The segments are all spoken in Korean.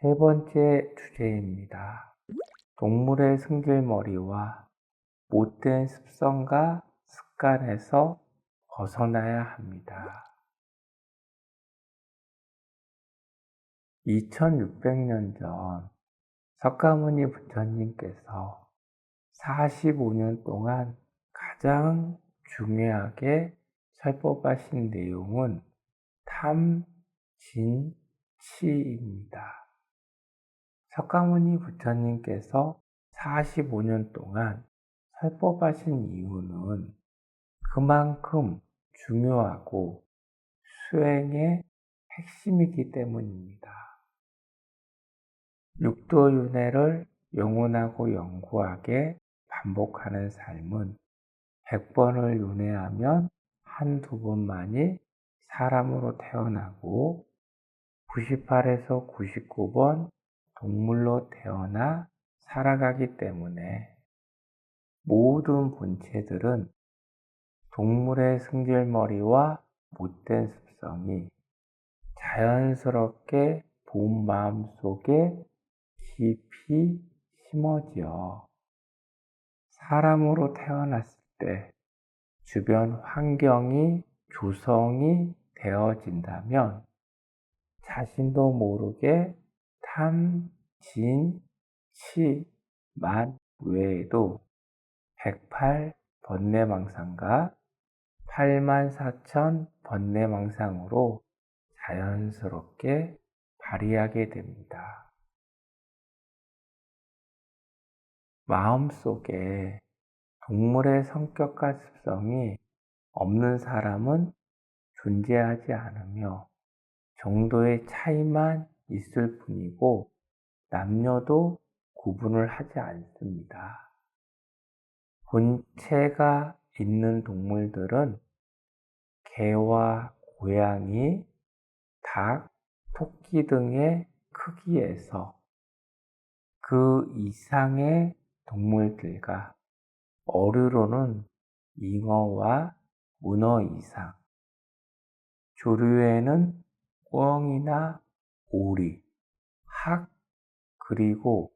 세 번째 주제입니다. 동물의 승질머리와 못된 습성과 습관에서 벗어나야 합니다. 2600년 전 석가모니 부처님께서 45년 동안 가장 중요하게 설법하신 내용은 탐, 진, 치입니다. 석가모니 부처님께서 45년 동안 설법하신 이유는 그만큼 중요하고 수행의 핵심이기 때문입니다. 육도윤회를 영원하고 영구하게 반복하는 삶은 100번을 윤회하면 한두 번만이 사람으로 태어나고 98에서 99번 동물로 태어나 살아가기 때문에 모든 본체들은 동물의 승질머리와 못된 습성이 자연스럽게 본 마음 속에 깊이 심어져 사람으로 태어났을 때 주변 환경이 조성이 되어진다면 자신도 모르게 탐, 진, 치, 만 외에도 108 번뇌망상과 8만 4천 번뇌망상으로 자연스럽게 발휘하게 됩니다. 마음 속에 동물의 성격과 습성이 없는 사람은 존재하지 않으며 정도의 차이만 있을 뿐이고 남녀도 구분을 하지 않습니다. 본체가 있는 동물들은 개와 고양이, 닭, 토끼 등의 크기에서 그 이상의 동물들과 어류로는 잉어와 문어 이상, 조류에는 꿩이나 오리, 학, 그리고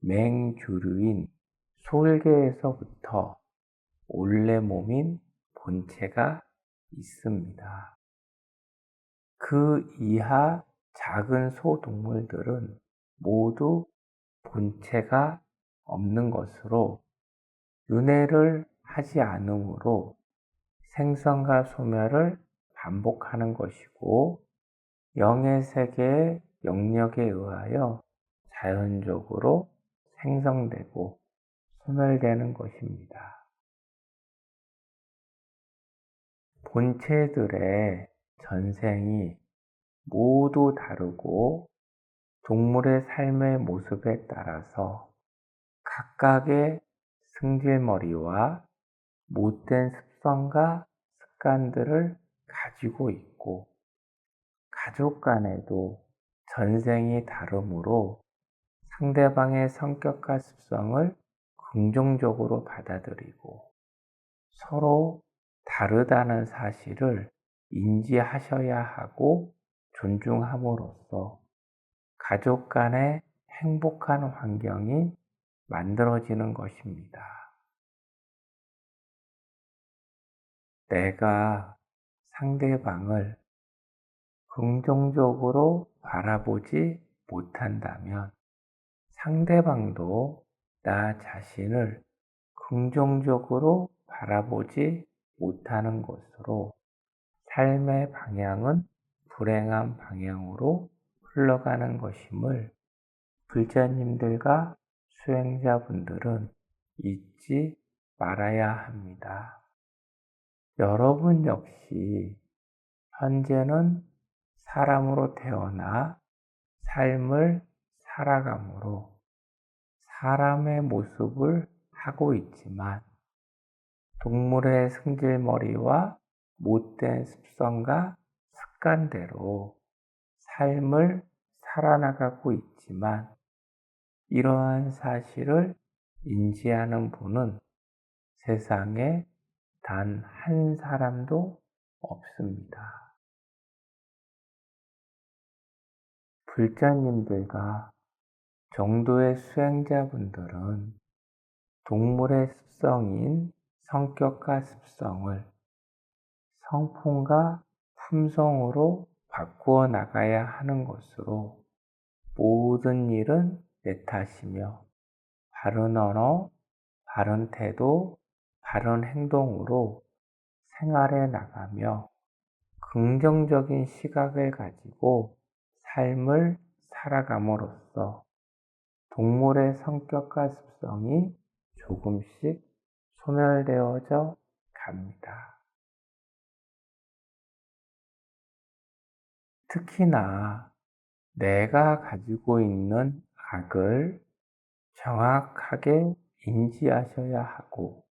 맹조류인 솔개에서부터 올레 몸인 본체가 있습니다. 그 이하 작은 소동물들은 모두 본체가 없는 것으로 윤회를 하지 않으므로 생선과 소멸을 반복하는 것이고 영의 세계의 영역에 의하여 자연적으로 생성되고 소멸되는 것입니다. 본체들의 전생이 모두 다르고 동물의 삶의 모습에 따라서 각각의 승질머리와 못된 습성과 습관들을 가지고 있고 가족 간에도 전생이 다르므로 상대방의 성격과 습성을 긍정적으로 받아들이고 서로 다르다는 사실을 인지하셔야 하고 존중함으로써 가족 간의 행복한 환경이 만들어지는 것입니다. 내가 상대방을 긍정적으로 바라보지 못한다면 상대방도 나 자신을 긍정적으로 바라보지 못하는 것으로 삶의 방향은 불행한 방향으로 흘러가는 것임을 불자님들과 수행자분들은 잊지 말아야 합니다. 여러분 역시 현재는 사람으로 태어나 삶을 살아감으로 사람의 모습을 하고 있지만 동물의 승질머리와 못된 습성과 습관대로 삶을 살아나가고 있지만 이러한 사실을 인지하는 분은 세상에 단 한 사람도 없습니다. 불자님들과 정도의 수행자분들은 동물의 습성인 성격과 습성을 성품과 품성으로 바꾸어 나가야 하는 것으로 모든 일은 내 탓이며 바른 언어, 바른 태도, 바른 행동으로 생활해 나가며 긍정적인 시각을 가지고 삶을 살아감으로써 동물의 성격과 습성이 조금씩 소멸되어져 갑니다. 특히나 내가 가지고 있는 악을 정확하게 인지하셔야 하고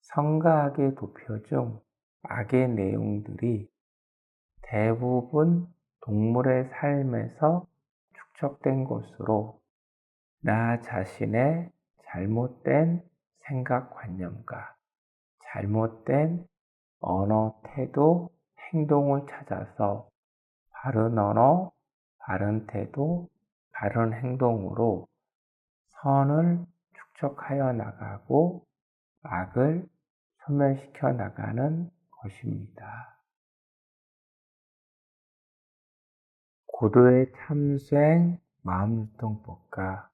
성가학의 도표 중 악의 내용들이 대부분 동물의 삶에서 축적된 것으로 나 자신의 잘못된 생각관념과 잘못된 언어, 태도, 행동을 찾아서 바른 언어, 바른 태도, 바른 행동으로 선을 축적하여 나가고 악을 소멸시켜 나가는 것입니다. 고도의 참수행 마음유통법과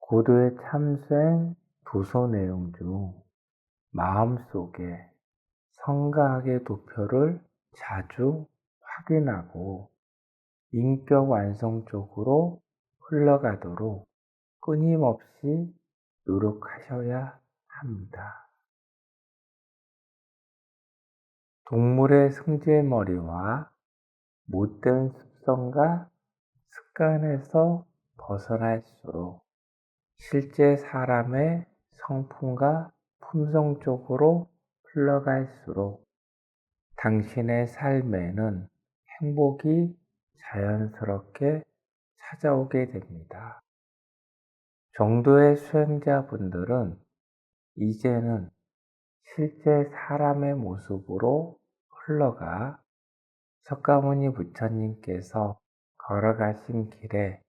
고도의 참수행 도서 내용 중 마음속에 성가학의 도표를 자주 확인하고 인격 완성 쪽으로 흘러가도록 끊임없이 노력하셔야 합니다. 동물의 승질머리와 못된 습성과 습관에서 벗어날수록 실제 사람의 성품과 품성 쪽으로 흘러갈수록 당신의 삶에는 행복이 자연스럽게 찾아오게 됩니다. 정도의 수행자분들은 이제는 실제 사람의 모습으로 흘러가 석가모니 부처님께서 걸어가신 길에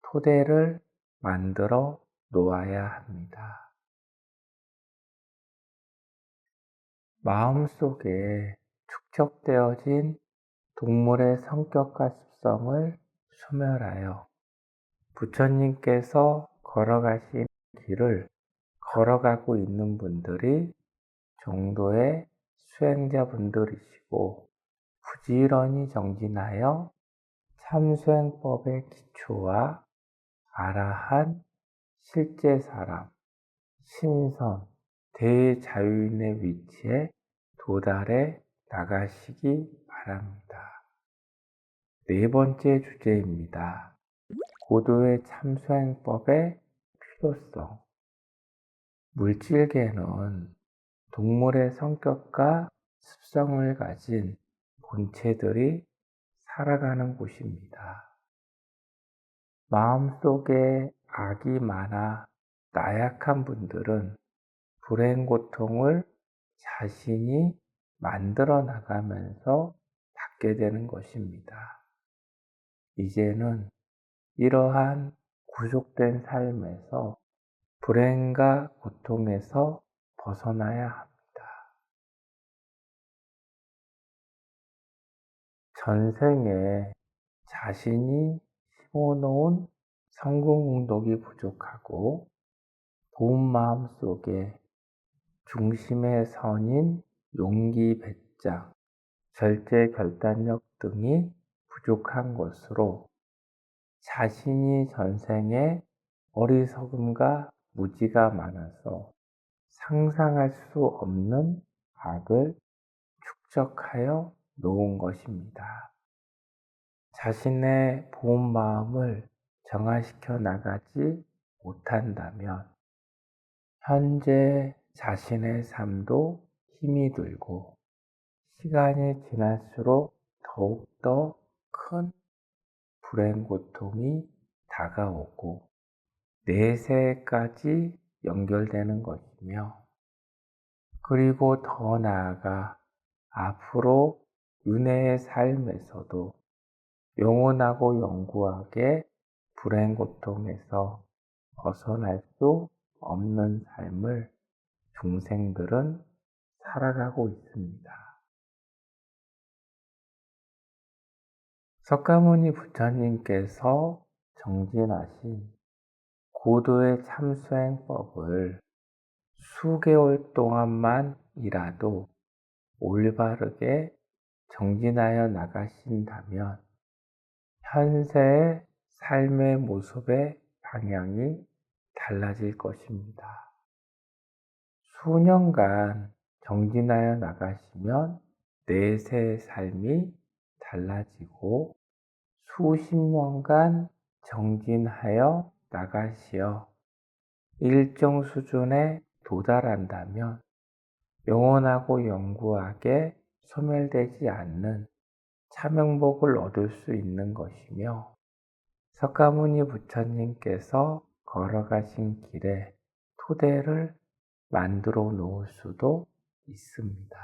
토대를 만들어 놓아야 합니다. 마음 속에 축적되어진 동물의 성격과 습성을 소멸하여 부처님께서 걸어가신 길을 걸어가고 있는 분들이 정도의 수행자분들이시고 부지런히 정진하여 참수행법의 기초와 아라한, 실제 사람, 신선, 대자유인의 위치에 도달해 나가시기 바랍니다. 네 번째 주제입니다. 고도의 참수행법의 필요성. 물질계는 동물의 성격과 습성을 가진 본체들이 살아가는 곳입니다. 마음속에 악이 많아 나약한 분들은 불행 고통을 자신이 만들어 나가면서 받게 되는 것입니다. 이제는 이러한 구속된 삶에서 불행과 고통에서 벗어나야 합니다. 전생에 자신이 심어놓은 성공운동이 부족하고 고운 마음 속에 중심의 선인 용기 배짱, 절제 결단력 등이 부족한 것으로 자신이 전생에 어리석음과 무지가 많아서 상상할 수 없는 악을 축적하여 놓은 것입니다. 자신의 보온 마음을 정화시켜 나가지 못한다면 현재 자신의 삶도 힘이 들고 시간이 지날수록 더욱더 큰 불행 고통이 다가오고 내세까지 연결되는 것이며 그리고 더 나아가 앞으로 은혜의 삶에서도 영원하고 영구하게 불행 고통에서 벗어날 수 없는 삶을 중생들은 살아가고 있습니다. 석가모니 부처님께서 정진하신 고도의 참수행법을 수개월 동안만이라도 올바르게 정진하여 나가신다면 현세의 삶의 모습의 방향이 달라질 것입니다. 수년간 정진하여 나가시면 내세의 삶이 달라지고 수십 년간 정진하여 나가시어 일정 수준에 도달한다면 영원하고 영구하게 소멸되지 않는 차명복을 얻을 수 있는 것이며 석가모니 부처님께서 걸어가신 길에 토대를 만들어 놓을 수도 있습니다.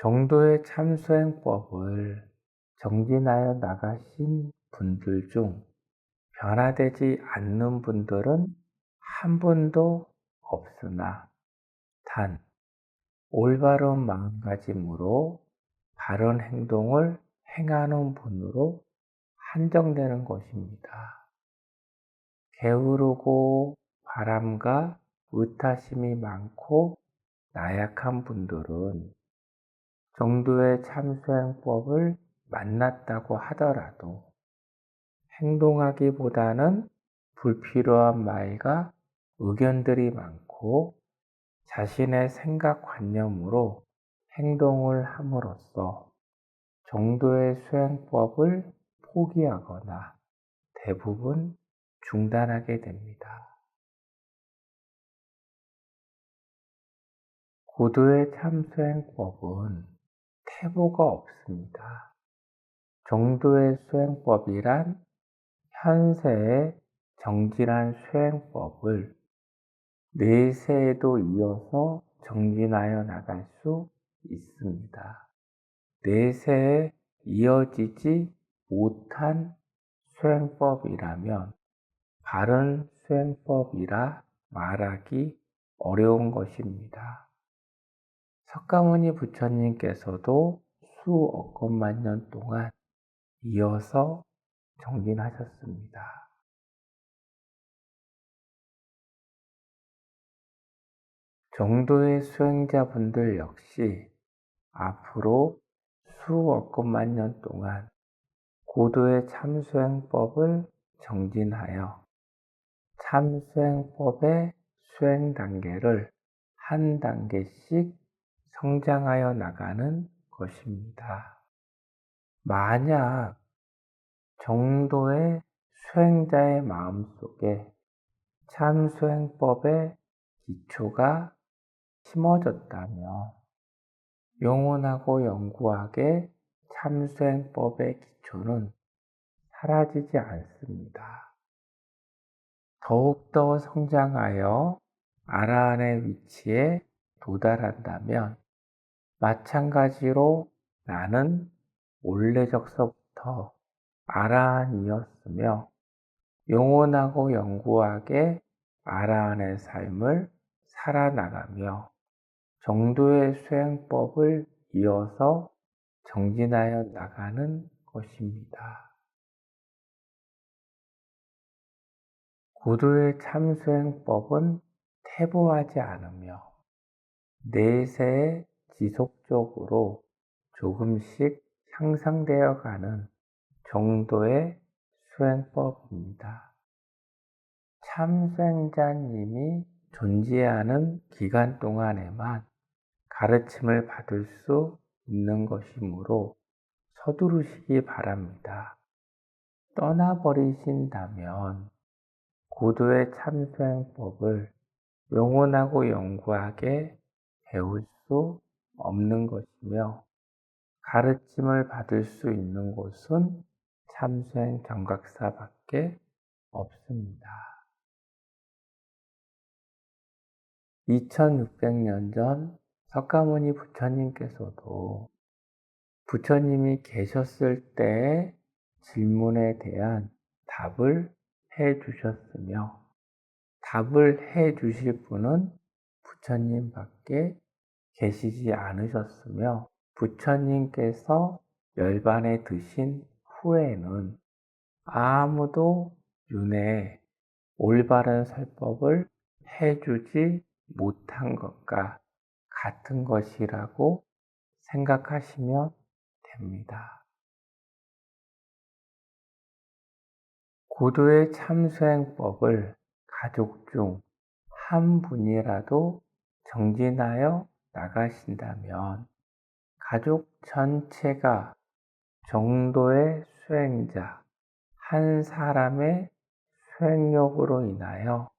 정도의 참수행법을 정진하여 나가신 분들 중 변화되지 않는 분들은 한 분도 없으나 단 올바른 마음가짐으로 바른 행동을 행하는 분으로 한정되는 것입니다. 게으르고 바람과 의타심이 많고 나약한 분들은 정도의 참수행법을 만났다고 하더라도 행동하기보다는 불필요한 말과 의견들이 많고 자신의 생각 관념으로 행동을 함으로써 정도의 수행법을 포기하거나 대부분 중단하게 됩니다. 고도의 참수행법은 태보가 없습니다. 정도의 수행법이란 현세의 정진한 수행법을 내세에도 이어서 정진하여 나갈 수 있습니다. 내세에 이어지지 못한 수행법이라면 바른 수행법이라 말하기 어려운 것입니다. 석가모니 부처님께서도 수억 건만 년 동안 이어서 정진하셨습니다. 정도의 수행자분들 역시 앞으로 수억 건만 년 동안 고도의 참수행법을 정진하여 참수행법의 수행 단계를 한 단계씩 성장하여 나가는 것입니다. 만약 정도의 수행자의 마음속에 참수행법의 기초가 심어졌다면 영원하고 영구하게 참수행법의 기초는 사라지지 않습니다. 더욱더 성장하여 아라한의 위치에 도달한다면 마찬가지로 나는 원래적서부터 아라한이었으며 영원하고 영구하게 아라한의 삶을 살아나가며 정도의 수행법을 이어서 정진하여 나가는 것입니다. 고도의 참수행법은 태보하지 않으며 내세에 지속적으로 조금씩 향상되어 가는 정도의 수행법입니다. 참생자님이 존재하는 기간 동안에만 가르침을 받을 수 있는 것이므로 서두르시기 바랍니다. 떠나버리신다면 고도의 참수행법을 영원하고 영구하게 배울 수 없는 것이며 가르침을 받을 수 있는 곳은 참수행 경각사밖에 없습니다. 2600년 전 석가모니 부처님께서도 부처님이 계셨을 때의 질문에 대한 답을 해 주셨으며 답을 해 주실 분은 부처님 밖에 계시지 않으셨으며 부처님께서 열반에 드신 후에는 아무도 윤회 올바른 설법을 해주지 못한 것과 같은 것이라고 생각하시면 됩니다. 고도의 참수행법을 가족 중 한 분이라도 정진하여 나가신다면 가족 전체가 정도의 수행자 한 사람의 수행력으로 인하여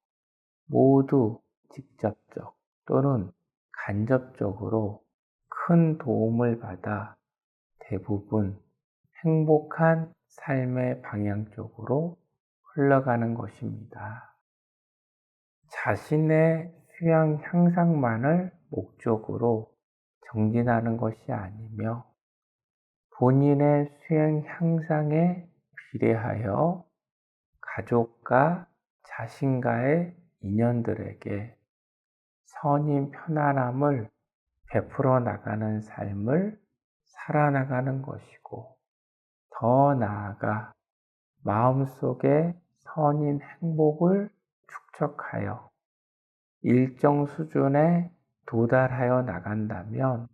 모두 직접적 또는 간접적으로 큰 도움을 받아 대부분 행복한 삶의 방향 쪽으로 흘러가는 것입니다. 자신의 수양 향상만을 목적으로 정진하는 것이 아니며 본인의 수행 향상에 비례하여 가족과 자신과의 인연들에게 선인 편안함을 베풀어 나가는 삶을 살아나가는 것이고 더 나아가 마음속에 선인 행복을 축적하여 일정 수준에 도달하여 나간다면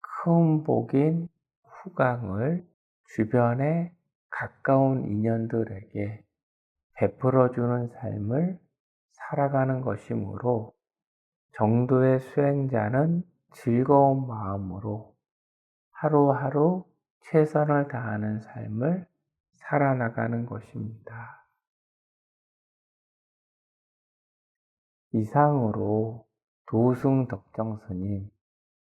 큰 복인 후광을 주변의 가까운 인연들에게 베풀어주는 삶을 살아가는 것이므로 정도의 수행자는 즐거운 마음으로 하루하루 최선을 다하는 삶을 살아나가는 것입니다. 이상으로 도승 덕정 스님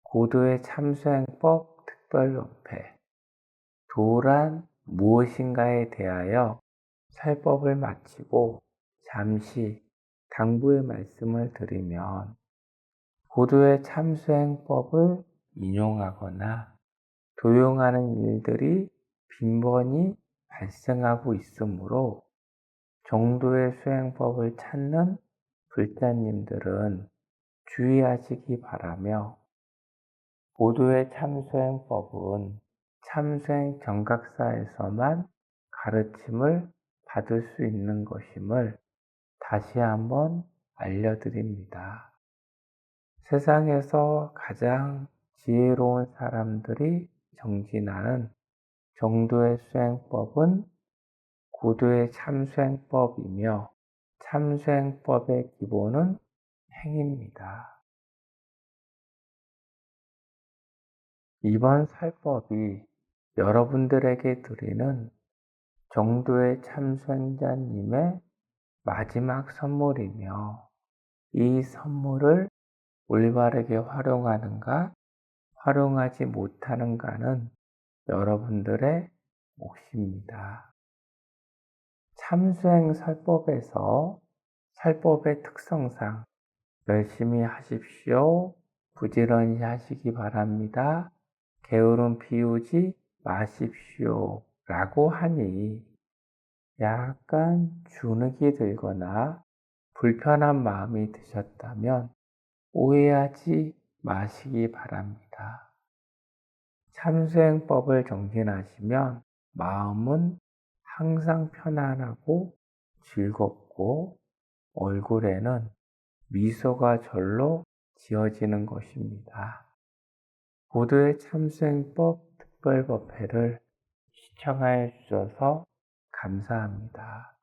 고도의 참수행법 특별협회 도란 무엇인가에 대하여 살법을 마치고 잠시 당부의 말씀을 드리면 고도의 참수행법을 인용하거나 도용하는 일들이 빈번히 발생하고 있으므로 정도의 수행법을 찾는 불자님들은 주의하시기 바라며 고도의 참수행법은 참수행 정각사에서만 가르침을 받을 수 있는 것임을 다시 한번 알려드립니다. 세상에서 가장 지혜로운 사람들이 정진하는 정도의 수행법은 고도의 참수행법이며 참수행법의 기본은 행입니다. 이번 살법이 여러분들에게 드리는 정도의 참수행자님의 마지막 선물이며 이 선물을 올바르게 활용하는가, 활용하지 못하는가는 여러분들의 몫입니다. 참수행 살법에서 살법의 특성상 열심히 하십시오. 부지런히 하시기 바랍니다. 게으름 피우지 마십시오. 라고 하니 약간 주눅이 들거나 불편한 마음이 드셨다면 오해하지 마시기 바랍니다. 참수행법을 정진하시면 마음은 항상 편안하고 즐겁고 얼굴에는 미소가 절로 지어지는 것입니다. 고도의 참수행법 특별법회를 시청하여 주셔서 감사합니다.